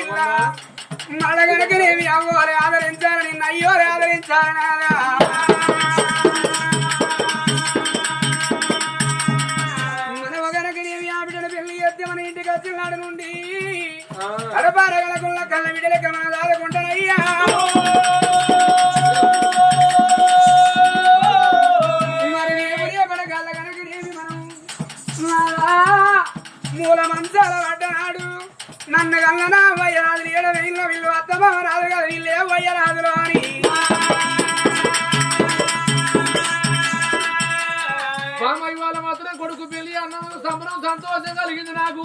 పిల్ల మడగనకనేమి అమ్మవారి ఆదరించాలని నిన్న అయ్యో ఆదరించాలని నాదా. మనవ గనకనేమి ఆ బిడ్డను పెళ్ళి చేస్తే మన ఇంటికి వచ్చినాడు నుండి అడపారగలకున్న కళ్ళ బిడ్డలకి మన దాదుకుంటానయ్యా మనం మూల మంచాల పడ్డనాడు నన్ను కల్లనా వీళ్ళు రాదు కదా వీళ్ళే వయ్యరాజులు అని బామ్మ ఇవాళ మాత్రం కొడుకు పెళ్ళి అన్నం సంబరం సంతోషం కలిగింది నాకు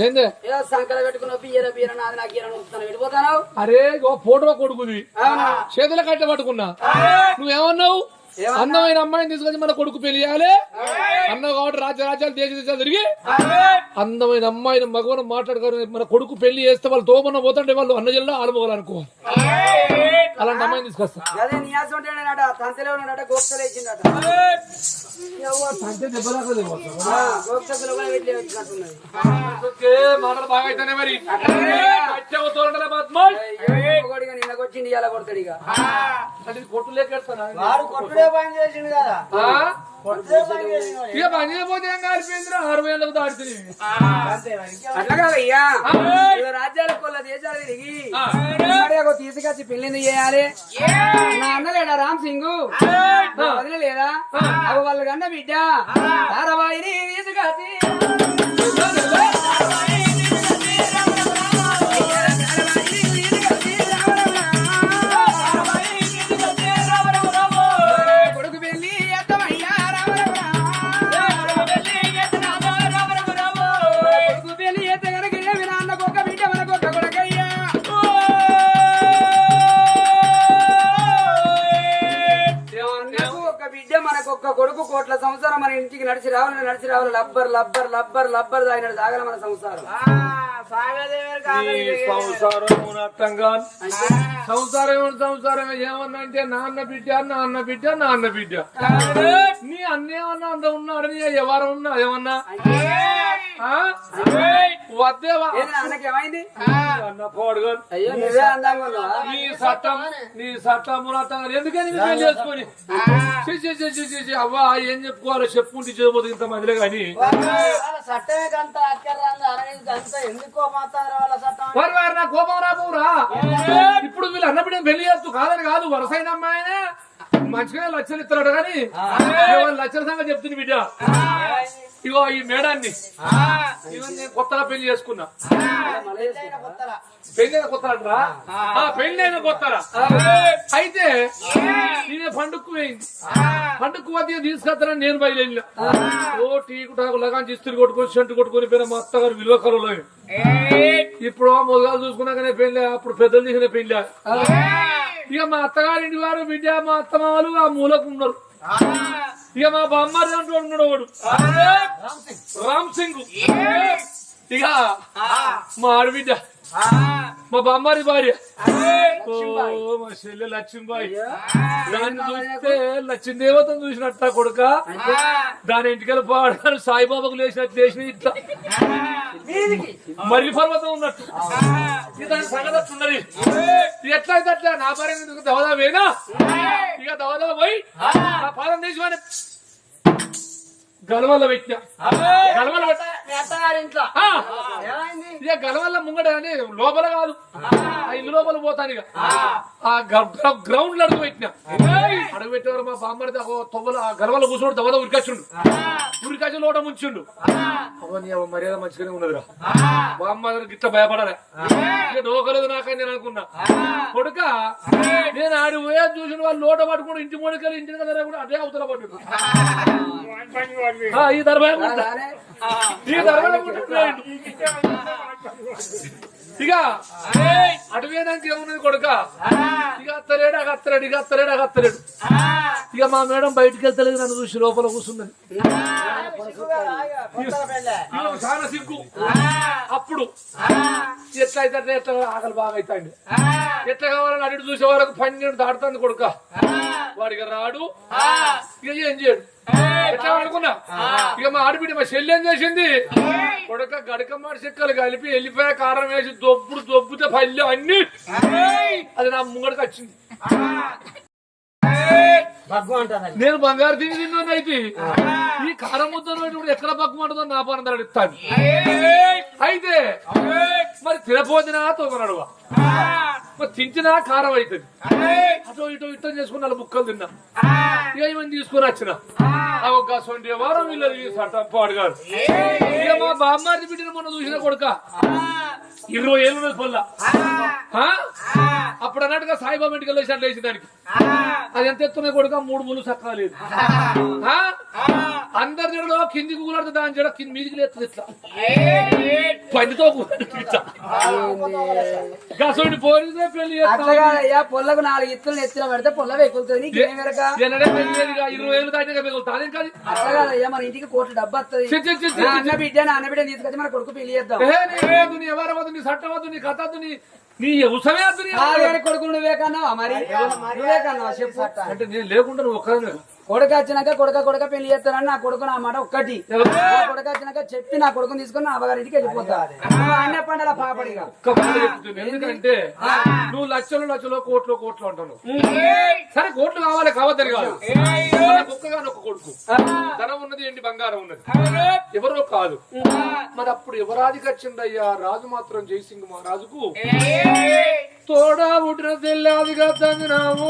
ఏందే? సంకల పెట్టుకున్న బియ్యర బియ్యర నాది నాకు ఈర నొక్కుతాను వెళ్ళిపోతాను అరే ఓ ఫోటో కొడుకుది. చేతుల కట్ట పట్టుకున్నా. నువ్వేమన్నావు? అందమైన అమ్మాయిని తీసుకొచ్చి మన కొడుకు పెళ్ళి చేయాలి? అన్నావు కాబట్టి రాజ్య రాజ్యాలు దేశ దేశాలు తిరిగి అందమైన అమ్మాయిని మగవన మాట్లాడుకోరు మన కొడుకు పెళ్ళి చేస్తే వాళ్ళు తోమన్న పోతుంటే వాళ్ళు అన్న జిల్లా ఆడమోగాలనుకో అలాంటి అమ్మాయిని తీసుకొస్తా. మాటలు బాగా అయితేనే మరి. తోరణాల బద్మాష్. ఇక కొట్టు పని చేసిండు కదా. ఆ? కొట్టుడే పని చేసిండు ఇక పని చేయకపోతే ఏం కాలిపోయిందిరా ఆరు వేలకు దాడుతుంది అట్లా కాదయ్యా ఇలా రాజ్యాలకు కొల్ల దేశాలు తిరిగి తీసుకొచ్చి పెళ్ళింది చేయాలి. నా అన్న లేడా రామ్ సింగ్? నా వదిన లేదా? అవి వాళ్ళ కన్న బిడ్డ. తీసుకొచ్చి కోట్ల సంవత్సరం మన ఇంటికి నడిచి రావాలి నడిచి రావాలి. లబ్బర్ లబ్బర్ లబ్బర్ లబ్బర్ తాగినాడు తాగల మన సంసారం. సంసారం సంసారం ఏమన్నా సంసారం ఏమన్నా అంటే నాన్న బిడ్డ నాన్న బిడ్డ నాన్న బిడ్డ. నీ అన్నేమన్నా అంత ఉన్నాడు నీ ఎవరు ఉన్నా ఏమన్నా? ఆ? వద్దే వా- ఏంది నాన్నకి ఏమైంది అన్న పోడుగా అయ్యో నువ్వే అందంగా ఉన్నావా నీ చట్టం నీ చట్టం మురాటం ఎందుకని మీరు పెళ్ళి చేసుకొని? ఛీ, ఛీ, ఛీ, ఛీ, ఛీ, ఛీ, అవ్వా ఏం చెప్పుకోవాలో చెప్పుకుంటే చేయబోతుంది ఇంత మందిలే కానీ వారు వారు నా కోపం రాబోరా? ఇప్పుడు వీళ్ళు అన్నప్పుడు పెళ్ళి చేస్తూ కాదని కాదు వరసైన అమ్మాయినే. మంచిగా లక్షలు ఇస్తున్నాడు కానీ లక్షల సంగతి చెప్తుంది బిడ్డ. ఇగో ఈ మేడాన్ని. కొత్తగా పెళ్ళి చేసుకున్నా. పెళ్ళైన కొత్తరా పెళ్ళైన కొత్తరా అయితే నేనే పండుగకు పోయింది. పండుగకు వద్ద తీసుకొస్తానని నేను బయలుదేరిన. ఓ టీకు టాకు లగాన్ ఇస్త్రీ కొట్టుకొని సెంటు కొట్టుకొని పోయిన మా అత్తగారు విలువ కలలో ఇప్పుడు మొదలు చూసుకున్నాకనే పెళ్ళి అప్పుడు పెద్దలు దిగిన పెళ్ళి. ఇక మా అత్తగారింటి వారు బిడ్డ మా అత్తమామలు ఆ మూలకు ఉన్నారు ఇక మా బామ్మారి అంటూ ఉన్నాడు వాడు రామ్ సింగ్. ఇక మా ఆడబిడ్డ. మా బామ్మారి భార్య. ఓ, మా చెల్లె లక్ష్మీబాయి. దాన్ని చూస్తే లక్ష్మీ దేవతను చూసినట్ట కొడుక. దాని ఇంటికెళ్ళి పాడారు సాయిబాబాకు లేచినట్టు లేచిన ఇట్లా. మర్రి పర్వతం ఉన్నట్టు. దాని సంగతి ఉన్నది ఇది ఎట్లా అయితే అట్లా నా భార్య దవదా వేనా ఇక దవదా పోయి నా పాదం తీసి వాడిని గలవల్ల పెట్టిన గలవల్ల పెట్ట అత్తగారింట్లో ఇక గలవల్ల ముంగట లోపల కాదు. ఆ. ఇల్లు లోపల పోతాను ఇక. ఆ. గ్రౌండ్లో అడుగు పెట్టిన. అడుగు పెట్టేవారు మా బామ్మడి తొవ్వల ఆ గలవల్ల కూర్చోడు దవద ఉరికొచ్చుండు. ఉరికొచ్చి లోట ముంచుండు. మర్యాద మంచిగానే ఉన్నదిరా. బామ్మ గిట్ట భయపడలే. ఇక డోకలేదు నాకని నేను అనుకున్నా. కొడుక నేను ఆడి పోయా చూసిన వాళ్ళు లోట పట్టుకుని ఇంటి మొడకలు ఇంటి దగ్గర కూడా అదే అవతల ఆ, ఈ దర్భాయం రానే? ఈ దర్భాయం ఇక అటువేనాక ఏమున్నది కొడుక? ఇక అత్తలేడు అగ అత్తలేడు ఇక అత్తలేడు అగ అత్తలేడు. ఇక మా మేడం బయటికి వెళ్తలేదు నన్ను చూసి లోపల కూర్చున్నది. చాలా సిగ్గు అప్పుడు ఎట్లా అయితే ఎట్లా ఆకలి బాగా అవుతాండి ఎట్లా కావాలని అడిగి చూసే వరకు పన్నెండు దాడుతుంది కొడుక. వాడికి రాడు. ఇక ఏం చేయడు? ఎట్లా అనుకున్నా? ఇక మా ఆడబిడ్డ మా చెల్లి ఏం చేసింది కొడుక గడక మాడి చెక్కలు కలిపి వెళ్ళిపోయా కారం వేసి దొబ్బుడు దొబ్బుతే పల్లె అన్ని. అది నా ముంగడికి వచ్చింది. నేను బంగారు తిని తిన్నాను అయితే. ఈ కారం ముద్దను ఎక్కడ పక్కమంటుందో నా పని అడుగుతాను అయితే మరి తినపోతున్నా తోమనడువా మరి తించినా కారం అవుతుంది అటో ఇటో ఇటో చేసుకుని నాలుగు ముక్కలు తిన్నా. ఏమని తీసుకుని వచ్చిన? ఆ. ఒక్క సొంటి వారం వీళ్ళు పాడు గారు ఇక మా బామ్మారి బిడ్డను మొన్న చూసిన కొడుక. ఇరవై ఏళ్ళు పొల్ల? అప్పుడు అన్నట్టుగా సాయిబాబా ఇంటికి వెళ్ళేసి అట్లా దానికి అది ఎంత ఎత్తున్నాయి కొడుక మూడు ముళ్ళు చక్కగా లేదు. ఆ? అందరి జడలో కిందికి కూలడుతుంది దాని జడ కింద మీదికి లేస్తుంది ఇట్లా పనితో గసోడి పోరితే పెళ్ళి పొల్లకు నాలుగు ఇత్తులు ఎత్తున పెడితే పొల్ల చేయదుగా, ఇరవై ఏళ్ళు దాటిగా మిగులుతాది కాదు అట్లా కాదయ్యా మన ఇంటికి కోట్లు డబ్బు వస్తుంది చి, చి, చి, చి, నా అన్న బిడ్డ నా అన్న బిడ్డ తీసుకొచ్చి మన కొడుకు పెళ్ళి చేద్దాం నీ ఎవరు వద్దు, నీ సట్ట వద్దు, నీ కథ వద్దు, నీ ఉసమే కొడుకులు నువ్వే కన్నావా మరి నువ్వే కన్నావా చెప్పు అంటే నేను లేకుండా నువ్వు ఒక్కదానివే. కొడుకు వచ్చినాక కొడుక కొడుక పెళ్ళి చేస్తానని నా కొడుకు నా మాట ఒక్కటి. కొడుకు వచ్చినాక చెప్పి నా కొడుకుని తీసుకొని నా అవ్వగారింటికి వెళ్ళిపోతా. అన్న పండల పాపడిగా. ఎందుకంటే నువ్వు లక్షలు లక్షలు కోట్లు కోట్లు అంటాను సరే కోట్లు కావాలి కావద్దని కాదు. మనకు ఒక్కగాని ఒక కొడుకు. ధనం ఉన్నది ఏంటి? బంగారం ఉన్నది. ఎవరో కాదు. మరి అప్పుడు ఎవరాదికి వచ్చిందయ్యా రాజు మాత్రం జయసింగ్ మహారాజుకు. తోడా పుట్టిన తెల్లాదిగా తంగినావు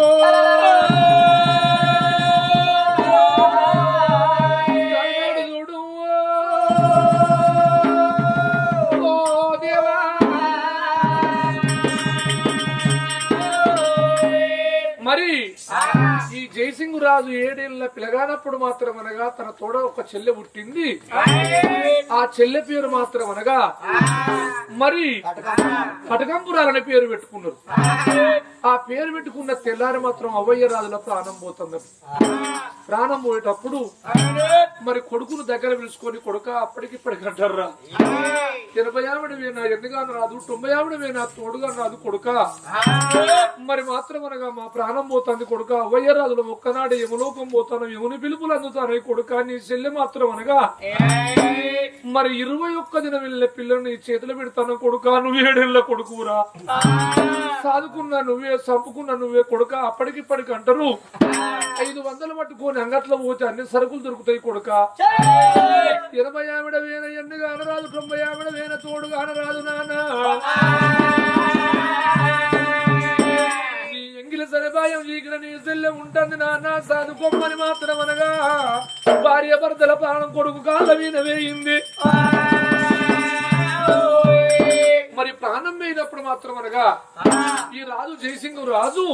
రాజు ఏడేళ్ళ పిలగానప్పుడు మాత్రం అనగా తన తోడ ఒక చెల్లె పుట్టింది. ఆ చెల్లె పేరు మాత్రం అనగా మరి కటకంపురాలనే పేరు పెట్టుకున్నారు. ఆ పేరు పెట్టుకున్న తెల్లారి మాత్రం అవ్వయ్య రాజుల ప్రాణం పోతుంది. ప్రాణం పోయేటప్పుడు మరి కొడుకును దగ్గర పిలుచుకొని కొడుక అప్పటికిప్పటికి అంటారా? ఎనభై ఆవిడ వేనా ఎందుగాను రాదు తొంభై ఆవిడ వేనా తోడుగా రాదు కొడుక. మరి మాత్రం అనగా మా ప్రాణం పోతుంది కొడుక అవ్వయ్య రాజుల ఒక్కనాడు యమలోకం పోతాను యముని పిలుపులు అందుతాను ఈ కొడుక నీ చెల్లె మాత్రం అనగా మరి ఇరవై ఒక్క దినం వెళ్ళే పిల్లల్ని నీ చేతిలో పెడతాను కొడుక నువ్వు ఏడేళ్ళ కొడుకురా సాదుకున్నా నువ్వే చంపుకున్నా నువ్వే కొడుక అప్పటికిప్పటికి అంటారు. ఐదు వందలు పట్టుకొని అంగట్లో పోతే అన్ని సరుకులు దొరుకుతాయి కొడుక. ఎనభై ఆవిడ వేన ఎన్ని కానరాదు తొంభై ఆవిడ వేన తోడు కానరాదు నాన్న వీళ్ళు సరిపాయం చీకిన నీ సెల్లె ఉంటుంది నాన్న. సాదుకోమని మాత్రం అనగా భార్య భర్తల ప్రాణం కొడుకు కాళ్ళ మీద వేయింది. మరి ప్రాణం పోయినప్పుడు మాత్రం అనగా ఈ రాజు జయసింగ్ రాజు.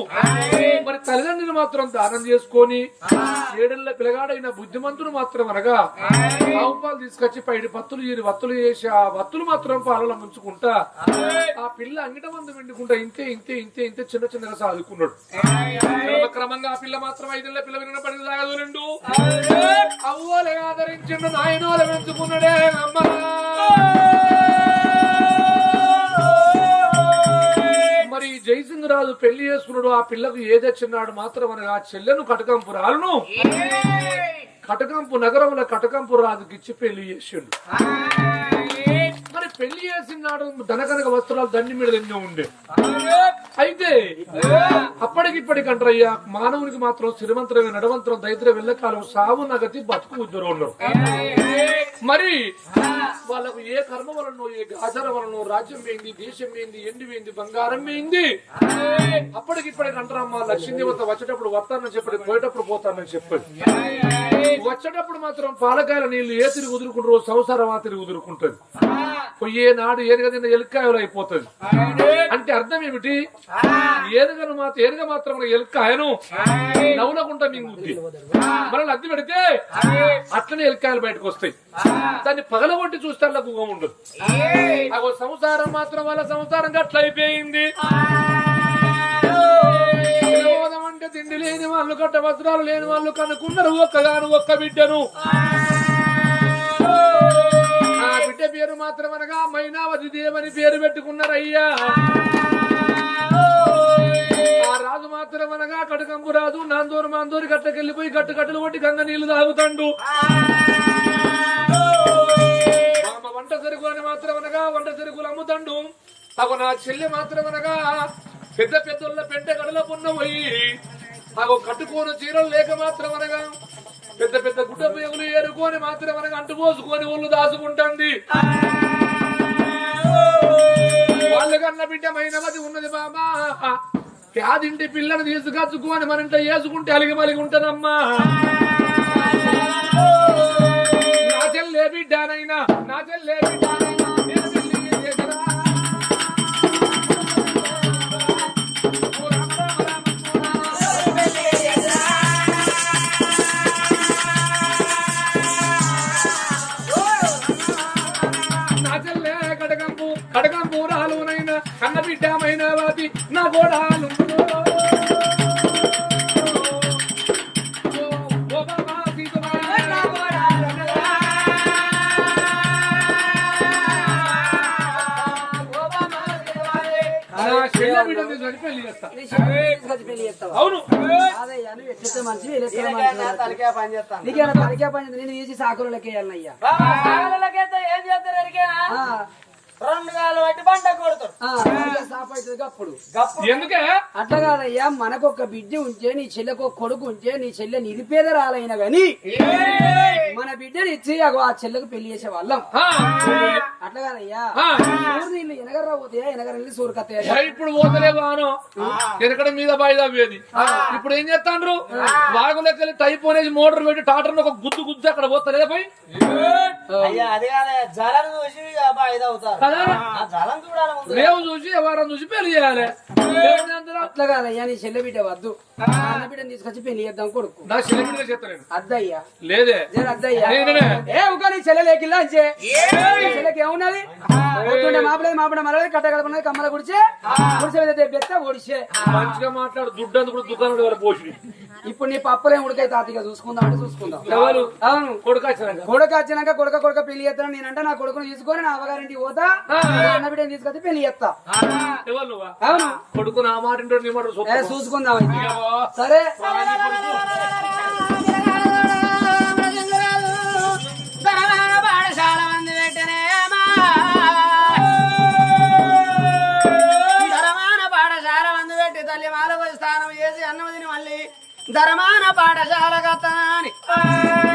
మరి తల్లిదండ్రులు మాత్రం దానం చేసుకొని ఏడెళ్ళ పిల్లగాడైన బుద్ధిమంతుడు మాత్రం అనగా ఆవు పాలు తీసుకొచ్చి పైడి పత్తులు ఈ వత్తులు చేసి ఆ వత్తులు మాత్రం పాలలో ముంచుకుంటా ఆ పిల్ల అంగిట మందు వెండుకుంటా ఇంతే ఇంతే ఇంతే ఇంతే చిన్న చిన్నగా సాదుకున్నాడు క్రమ- క్రమంగా ఆ పిల్ల మాత్రం ఐదేళ్ళ పిల్ల విన పడి సాగదు రెండు అవ్వలే ఆదరించిండు నాయనోల పెంచుకున్నాడే అమ్మా. జయసింగ్ రాజు పెళ్ళి చేసుకున్నాడు ఆ పిల్లకు ఏదొచ్చినాడు మాత్రం అనగా ఆ చెల్లెను కటకంపు రాలును కటకంపు నగరంలో కటకంపు రాజుకి ఇచ్చి పెళ్ళి చేసిండు. మరి పెళ్ళి చేసినాడు ధనకనక వస్త్రాలు దండి మీద ఎన్నో ఉండే. అయితే అప్పటికిప్పటికంటారయ్యా మానవునికి మాత్రం శ్రీమంతరమే నడవంతరం దైత్ర వెళ్ళకాలం సావు నగతి బతుకు ఉద్దరు ఉన్నారు మరి వాళ్ళకు ఏ కర్మ వలనో ఏ ఆచారం వలనో రాజ్యం పోయింది దేశం పోయింది ఎండి పోయింది బంగారం పోయింది అప్పటికిప్పటికి అంటారమ్మా లక్ష్మీదేవత వచ్చేటప్పుడు వస్తానని చెప్పండి పోయేటప్పుడు పోతానని చెప్పండి. వచ్చేటప్పుడు మాత్రం పాలకాయల నీళ్ళు ఏ తిరిగి ఉదురుకుంటారో సంసారం ఆ తిరిగి ఉదురుకుంటది పొయ్యే నాడు ఏనుగ తిన్న ఎలుక్కాయలు అయిపోతుంది అంటే అర్థం ఏమిటి? ఏనుగను మాత్రం ఏనుగ మాత్రం ఎలుక్కాయను నవ్వులకుంటా మింగుద్ది. మనం అద్దె పెడితే అట్లనే ఎలుక్కాయలు బయటకు వస్తాయి దాన్ని పగలగొట్టి చూస్తే అలా గుగం ఉండదు. అగో సంసారం మాత్రం వాళ్ళ సంసారం గట్ల అయిపోయింది అంటే తిండి లేని వాళ్ళు కట్ట వస్త్రాలు లేని వాళ్ళు కనుక్కున్నారు ఒక్కగాను ఒక్క బిడ్డను. బిడ్డ పేరు మాత్రం అనగా మైనావతి దేవని పేరు పెట్టుకున్నారయ్యా. రాజు మాత్రం అనగా కటకంపు రాజు నాందూరు మాందూరి గట్టకెళ్ళిపోయి గట్టు కట్టలు కొట్టి గంగ నీళ్ళు తాగుతాండు. వంట సరుకు అని మాత్రం అనగా వంట సరుకులు అమ్ముతాడు. తగు నా చెల్లి మాత్రం అనగా పెద్ద పెద్దోళ్ళ పెంట గడల పొన్న పోయి అగో కట్టుకోని చీరలు లేక మాత్రం అనగా పెద్ద పెద్ద గుడ్డ పేగులు ఏరుకొని మాత్రం మనకు అంటుకోసుకొని ఒళ్ళు దాచుకుంటుంది వాళ్ళు కన్న బిడ్డమైనది ఉన్నది బాబా. యాదింటి పిల్లని తీసుకొచ్చుకొని మరింత వేసుకుంటే అలిగి మలిగి ఉంటదమ్మా. అవును? తలకే పని నేను సాకులు ఏం చేస్తారు రెండు వేలు పెట్టి పంట అప్పుడు గప్పు ఎందుకే? అట్లా కాదయ్యా మనకొక బిడ్డ ఉంచే నీ చెల్లెకు ఒక కొడుకు ఉంచే నీ చెల్లె నిరుపేదరాలైన గాని. మన బిడ్డని ఇచ్చి అగో ఆ చెల్లెకు పెళ్ళి చేసే వాళ్ళం. ఆ, అట్లా కాదయ్యా. ఆ. ఊరు నీళ్ళు ఎనగర్రా పోతాయా ఎనగర నీళ్ళు సూరకత్తయ్యా ఇప్పుడు పోతలే గాను వెనకడ మీద బాయిదావేది ఇప్పుడు ఏం చేస్తాండ్రు? వాగులకెళ్ళి టైప్ అనేది మోటార్ పెట్టి టాటర్ ఒక గుద్దు గుద్దు అక్కడ పోతలేదా పోయి? అయ్యా అది కాదే జలం చూసి అబ్బాయి ఇది అవుతారు. కదా. ఆ జలం చూడాలి రేవు చూసి ఎవరం చూసి పెళ్ళి చేయాలి? అట్లా కాదయ్యా నీ చెల్లె బిడ్డ వద్దు. బిడ్డని తీసుకొచ్చి పెళ్ళి చేద్దాం కొడుకు. నా చెప్తా నేను అద్దయ్యా. లేదే. అద్దయ్యా. నేనే. ఏ ఒక నీ చెల్లె లేకిల్లా అంచే? నీ చెల్లెకి ఏమున్నది? మాపలేదు మాపడ మరలేదు కట్ట కమ్మల గుడిచే. గుడిసె మీద బెత్త ఓడిసే మంచిగా మాట్లాడు దుడ్డు దుకాణం వాళ్ళ పోషుడు ఇప్పుడు నీ పప్పులేం ఉడికై తాతగా చూసుకుందాం అంటే చూసుకుందాం. ఎవరు? అవును. కొడుకు వచ్చినాక. కొడుకు వచ్చినాక కొడుక కొడుక పెళ్ళి చేస్తాను నేనంటే నా కొడుకుని తీసుకొని నా అవ్వగారింటికి పోతా నా అన్న బిడ్డని తీసుకొచ్చి పెళ్ళి చేస్తా. ఎవరు నువ్వా? అవును. కొడుకు నా మాట. చూసుకుందాం. సరే ధరమాన పాఠశాల మంది పెట్టి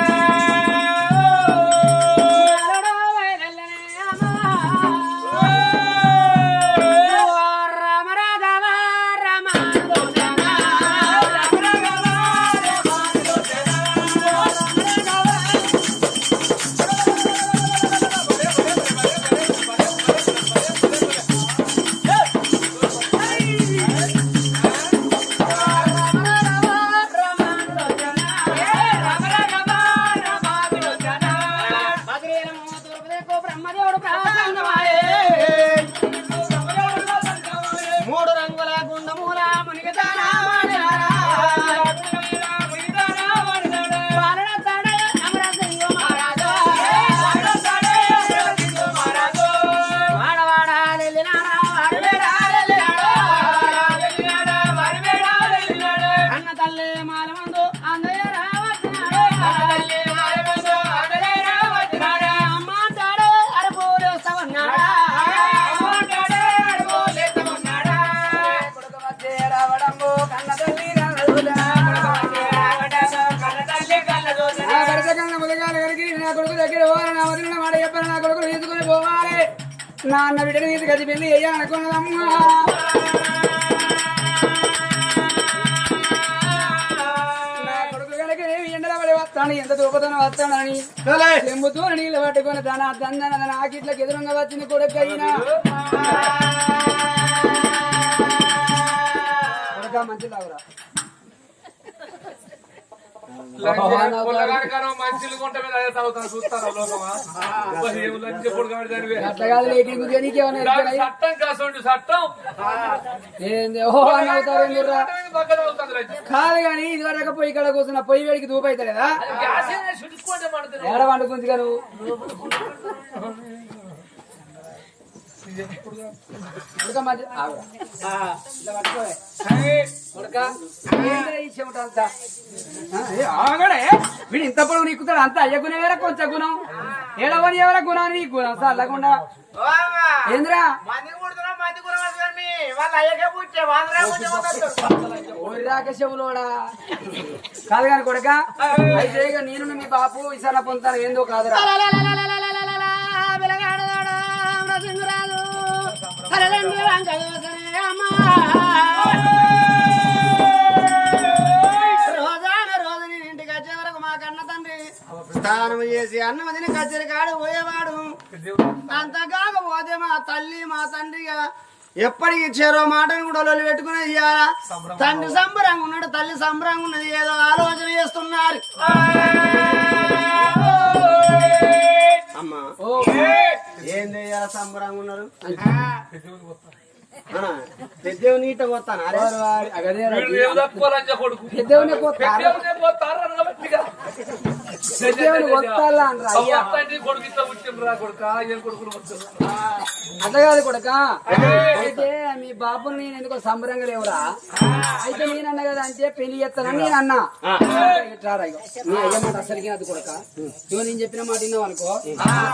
ఎండల పడి వస్తా వస్తాను ఎంత దూపతనం వస్తానని. చెంబుతో నీళ్ళు పట్టుకొని తన దందన తన ఆకిట్లకు ఎదురుగా వచ్చింది కొడుకు అయినా. కొడుకా మంచి లాగురా పొలగానికనో మంచిలు కొంట మీద అదే తాగుతాను చూస్తారా లోకమా మరి ఏం లంచ్ పొడుగాడు దానివే. అట్లా కాదు లేకి నువ్వు నీకేమన్నా దాని ఎరుకనా? చట్టం కాసండి చట్టం. కాదు కానీ ఇది వరకు పొయ్యి కడ కూర్చున్న పొయ్యి వేడికి దూపు అవుతాడు కదా గ్యాస్ అయినా చుట్టుకోండి మనతో. ఏడ వండుకుంది నువ్వు ఉడక మధ్య ఆగురా. ఇట్లా పట్టుకోవే. ఉడక. ఏందిరా ఈ చెమట అంతా? ఆ, ఏ ఆగడే. వీడు ఇంత పొడవు నీకుతాడు అంత అయ్య గుణం వేరే కొంచెం గుణం ఏడవని ఎవర గుణం నీ గుణం సార్ చల్లకుండా ఏంద్రా మంది కాదు కానీ కొడక అయితే నేను మీ బాపు ఇసాన పొందుతాను ఏందో కాదురా స్నానం చేసి అన్నం తిని కచ్చరి కాడు పోయేవాడు అంతకాక పోతే మా తల్లి మా తండ్రిగా ఎప్పటికి ఇచ్చారో మాటను కూడా వాళ్ళు పెట్టుకుని ఇయ్యాలా తండ్రి సంబరంగా ఉన్నాడు తల్లి సంబరంగా ఉన్నది ఏదో ఆలోచన చేస్తున్నారు అమ్మా ఏం ఏంది సంబరంగా ఉన్నారు? పోతాను? పెద్దవునే కొడుకు. కొడక అయితే మీ బాబుని నేను ఎందుకో సంబరంగా లేవురా? అయితే నేను అన్నా కదా అంటే పెళ్ళి చేస్తానని నేను అన్నా. నీ అయ్య మాట అసలుకి అది కొడక. ఇగో నేను చెప్పిన మాట విన్నావు అనుకో.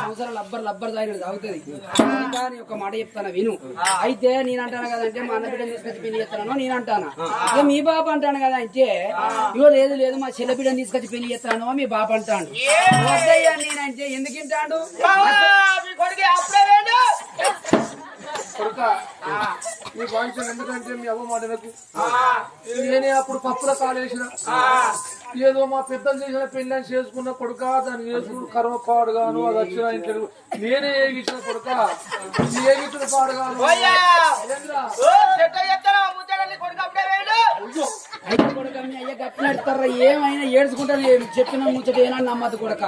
సంవత్సరాలు లబ్బర్ లబ్బర్ తాగినది తాగుతుంది. నీ ఒక మాట చెప్తాను విను. అయితే నేను అంటాను కదంటే మా అన్న బిడ్డ తీసుకొచ్చి పెళ్ళి చేస్తాను నేను అంటాను ఇక మీ బాబు అంటాను కదా అంటే ఇగో లేదు లేదు మా చెల్ల బిడ్డని తీసుకొచ్చి పెళ్ళి చేస్తాను మీ బాబు అంటాడు. వద్దయ్యా నేనంటే ఎందుకు వింటాడు మీ కొడుకు అప్పుడే వేడు కొడుకా నీ వాయిస్ ఎందుకంటే మీ అవ్వ మాట నాకు నేనే అప్పుడు పప్పుల కాలేసిన ఏదో మా పెద్దలు చేసిన పెళ్ళని చేసుకున్న కొడుక దాన్ని చేసుకున్న కర్మ పాడుగాను అది వచ్చిన ఇంట్లో నేనే ఏగిచ్చిన కొడుక? ఏగిచ్చిన పాడుగాను కట్టినడతారా ఏమైనా ఏడ్చుకుంటారు? చెప్పిన ముచ్చట ఏనా నమ్మద్దు కొడక?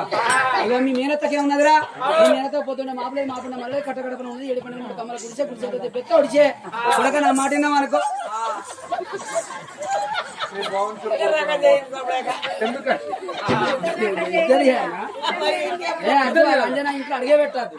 ఇక మీ మేనత్తకే ఉన్నదిరా? మీ మేనత్త పొద్దున్న మాపలే మాపడిన మళ్ళీ కట్టకడపన ఉన్నది ఏడు పని మూడు కమ్మల గుడిసే గుడిసే పెద్ద ఒడిచే. కొడక నా మాట విన్నాం అనుకో? అంజనా ఇంట్లో అడిగే పెట్టద్దు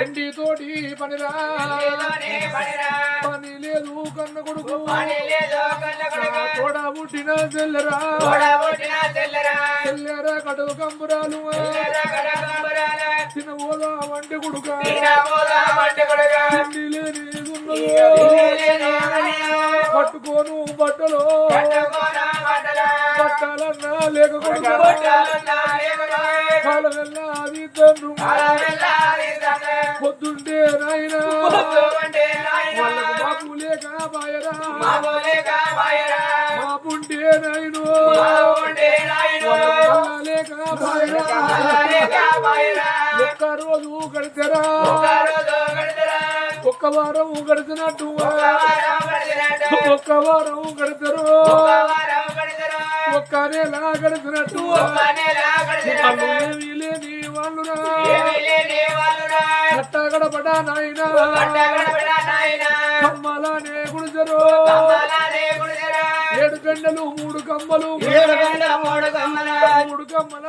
ఎండి తోటి పనిరా. పని లేదు కన్న కొడుకు. తోడ పుట్టిన చెల్లెరా. చెల్లెరా. కడుగు కంబురాలు చిన్న ఓలా వంటి కొడుక. ఎండి లేని పట్టుకోను బట్టలు. పట్టాలన్నా లేక కొడుకు కాల వెళ్ళ అది తండ్రు పొద్దుంటే నాయనా. బాబు లేక బాయరా. బాబుంటే నాయను. లేక ఒక్క రోజు గడిచారా ఒక్క వారం గడిచినట్టు ఒక్క వారం గడిచారు. ఒక్క నెల గడిచినట్టు వాళ్ళు ఏమీ లేని వాళ్ళురా. కట్ట గడపడ నాయనా కమ్మలానే గుడిచరు ఏడు గంటలు మూడు కమ్మలు. మూడు కమ్మల.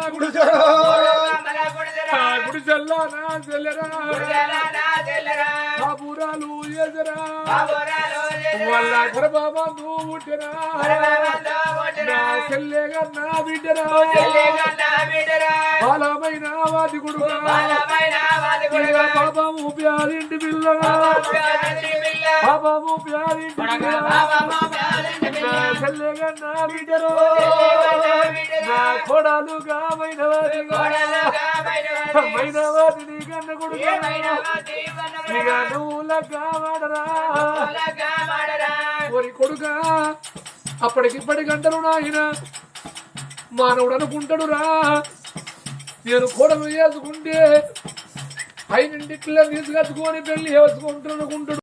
గుడిచల్లా నా చెల్లెరా. కాపురాలు చేసరా వాళ్ళ బాబా నువ్వు పుట్టినా నా చెల్లెగా నా బిడ్డరా. బాలమైన వాది కొడుకు పాపము ప్యారింటి పిల్లగా. పాపము ప్యారింటి పిల్లగా. నా చెల్లెగా నా బిడ్డరు. నా కొడాలుగా మైనవాదిగా. మైనవాది. నీ కన్న కొడుకు. ఇక నువ్వు లగ్గా వాడరా. కొడుక అప్పటికిప్పటి గంటలు నాయన. మానవుడు అనుకుంటాడు రా నేను కొడలు వేసుకుంటే పైనుండి తీసుకొచ్చుకొని పెళ్ళి వేసుకుంటాడు అనుకుంటాడు